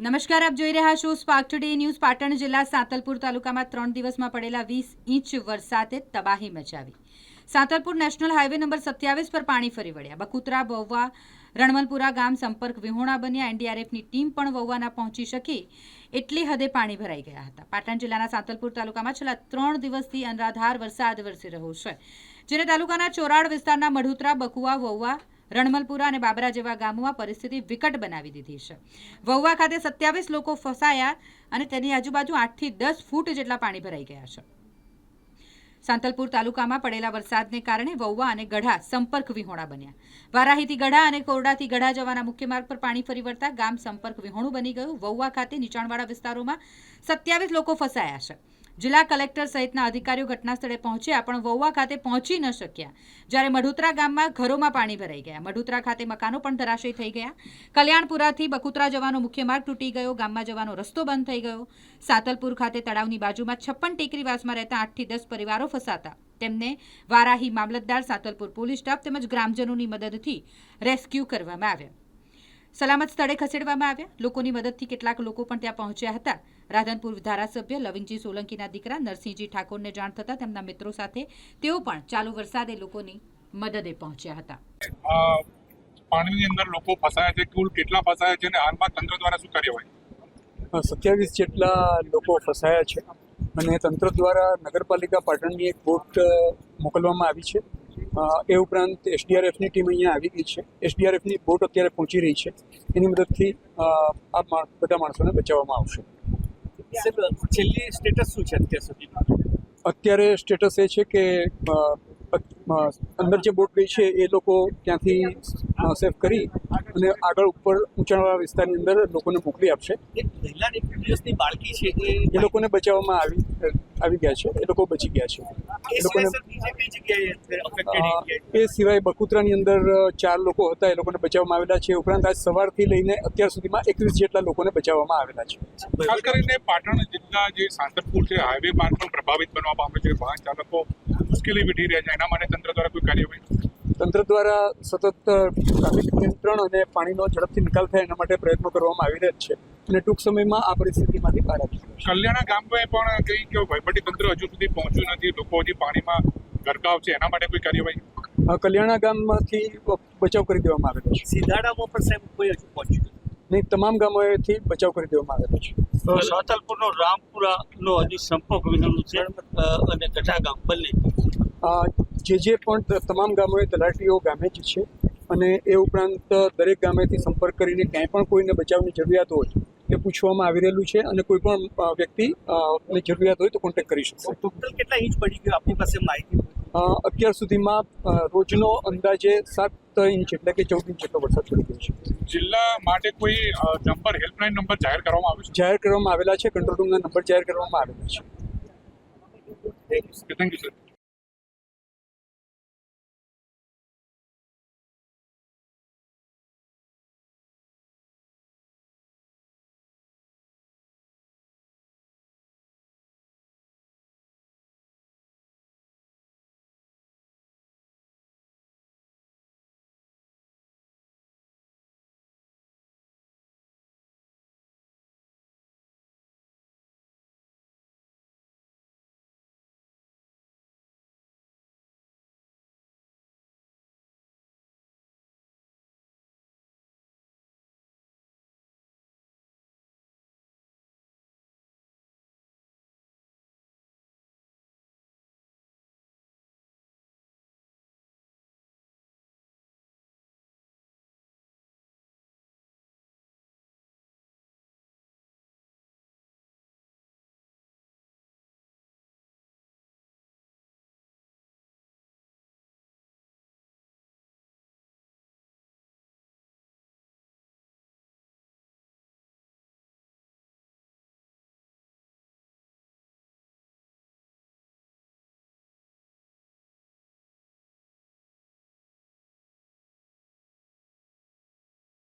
નમસ્કાર, આપ જોઈ રહ્યા છો સ્પાર્ક ટુડે ન્યૂઝ પાટણ જિલ્લા સાંતલપુર તાલુકામાં ત્રણ દિવસમાં પડેલા વીસ ઇંચ વરસાદે તબાહી મચાવી. સાંતલપુર નેશનલ હાઈવે નંબર સત્યાવીસ પર પાણી ફરી વળ્યા. બકુતરા વહુવા રણમલપુરા ગામ સંપર્ક વિહોણા બન્યા. એનડીઆરએફની ટીમ પણ વહુવાના પહોંચી શકી. એટલી હદે પાણી ભરાઈ ગયા હતા. પાટણ જિલ્લાના સાંતલપુર તાલુકામાં છેલ્લા ત્રણ દિવસથી અનરાધાર વરસાદ વરસી રહ્યો છે. જેને તાલુકાના ચોરાડ વિસ્તારના મઢુતરા બકુવા વહુવા રણમલપુરા અને બાબરા જેવા ગામોમાં પરિસ્થિતિ વિકટ બનાવી દીધી છે. વહુવા ખાતે સત્યાવીસ લોકો ફસાયા અને તેની આજુબાજુ આઠથી દસ ફૂટ જેટલા પાણી ભરાઈ ગયા છે. સાંતલપુર તાલુકામાં પડેલા વરસાદને કારણે વહુવા અને ગઢા સંપર્ક વિહોણા બન્યા. વારાહીથી ગઢા અને કોરડાથી ગઢા જવાના મુખ્ય માર્ગ પર પાણી ફરી વળતા ગામ સંપર્ક વિહોણું બની ગયું. વહુવા ખાતે નીચાણવાળા વિસ્તારોમાં સત્યાવીસ લોકો ફસાયા છે. જિલ્લા કલેક્ટર સહિતના અધિકારીઓ ઘટના સ્થળે પહોંચ્યા, પણ વૌવા ખાતે પહોંચી ન શક્યા. જ્યારે મઢુતરા ગામમાં ઘરોમાં પાણી ભરાઈ ગયા. મઢુતરા ખાતે મકાનો પણ ધરાશયી થઈ ગયા. કલ્યાણપુરાથી બકુતરા જવાનો મુખ્ય માર્ગ તૂટી ગયો. ગામમાં જવાનો રસ્તો બંધ થઈ ગયો. સાતલપુર ખાતે તળાવની બાજુમાં છપ્પન ટેકરીવાસમાં રહેતા આઠથી દસ પરિવારો ફસાતા. તેમને વારાહી મામલતદાર, સાતલપુર પોલીસ સ્ટાફ તેમજ ગ્રામજનોની મદદથી રેસ્ક્યુ કરવામાં આવ્યા. સલામત સ્થળે ખસેડવામાં આવ્યા. લોકોની મદદથી કેટલાક લોકો પણ ત્યાં પહોંચ્યા હતા. રાધનપુર ધારાસભ્ય લવિંગજી સોલંકીના દીકરા નરસિંહજી ઠાકોરને જાણ થતાં તેમના મિત્રો સાથે તેઓ પણ ચાલુ વરસાદે લોકોની મદદે પહોંચ્યા હતા. પાણીની અંદર લોકો ફસાયા છે. કુલ કેટલા ફસાયા છે અને હાલમાં તંત્ર દ્વારા શું કાર્યવાહી? સત્યાવીસ જેટલા લોકો ફસાયા છે. અને તંત્ર દ્વારા નગરપાલિકા પાટણની એક બોટ મોકલવામાં આવી છે. એ ઉપરાંત એસડીઆરએફની ટીમ અહીંયા આવી ગઈ છે. એસડીઆરએફની બોટ અત્યારે પહોંચી રહી છે. એની મદદથી આ બધા માણસોને બચાવવામાં આવશે. છેલ્લી સ્ટેટસ શું છે અત્યાર સુધી અત્યારે સ્ટેટસ એ છે કે અંદર જે બોટ ગઈ છે એ લોકો ત્યાંથી સેફ કરી અને આગળ ઉપર ઊંચાણવાળા વિસ્તારની અંદર લોકોને મોકલી આપશે. દિવસની બાળકી છે એ એ લોકોને બચાવવામાં આવી આવી ગયા છે. એ લોકો બચી ગયા છે. લોકોને એ સિવાય બકુતરાની અંદર ચાર લોકો હતા એ લોકોને બચાવવામાં આવેલા છે. ઉપરાંત આજ સવારથી લઈને અત્યાર સુધીમાં એકવીસ જેટલા લોકોને બચાવવામાં આવેલા છે. ખાસ કરીને પાટણ જિલ્લા જે સાંતરપુર છે હાઈવે માર્ગ પણ પ્રભાવિત બનવા પામે છે. વાહન ચાલકો મુશ્કેલી વેઠી રહ્યા છે. એના માટે તંત્ર દ્વારા કોઈ કાર્યવાહી તંત્ર દ્વારા સતત ટ્રાફિક નિયંત્રણ અને પાણીનો ઝડપથી નિકાલ થાય એના માટે પ્રયત્નો કરવામાં આવી રહ્યા જ છે અને ટૂંક સમયમાં આ પરિસ્થિતિમાંથી બહાર આવી કલ્યાણા ગામમાં પણ કઈ કે વહીવટી તંત્ર હજુ સુધી પહોંચ્યું નથી? લોકો હજી પાણીમાં ગરકાવ છે એના માટે કોઈ કાર્યવાહી? કલ્યાણા ગામમાંથી બચાવ કરી દેવામાં આવેલો છે. સીધાડામાં પણ સાહેબ કોઈ હજુ પહોંચ્યું નથી. નહીં તમામ ગામોએથી બચાવ કરી દેવામાં આવેલો છે. સાતલપુરનો રામપુરાનો હજી સંપર્ક વિનાનું છે અને ગઢા ગામ બંને. જે જે પણ તમામ ગામોએ તલાટીઓ ગામે જ છે અને એ ઉપરાંત દરેક ગામેથી સંપર્ક કરીને ક્યાંય પણ કોઈને બચાવની જરૂરિયાત હોય તે પૂછવામાં આવી રહેલું છે અને કોઈ પણ વ્યક્તિ ને જરૂરિયાત હોય તો કોન્ટેક્ટ કરી શકશે ટોટલ કેટલા ઇંચ પડી ગયો આપની પાસે માહિતી અત્યાર સુધીમાં રોજનો અંદાજે સાત ઇંચ એટલે કે ચૌદ ઇંચ જેટલો વરસાદ પડી ગયો છે. જિલ્લા માટે કોઈ નંબર હેલ્પલાઇન નંબર જાહેર કરવામાં આવ્યો જાહેર કરવામાં આવેલા છે કંટ્રોલ રૂમના નંબર જાહેર કરવામાં આવેલા છે. છે થેન્ક યુ સર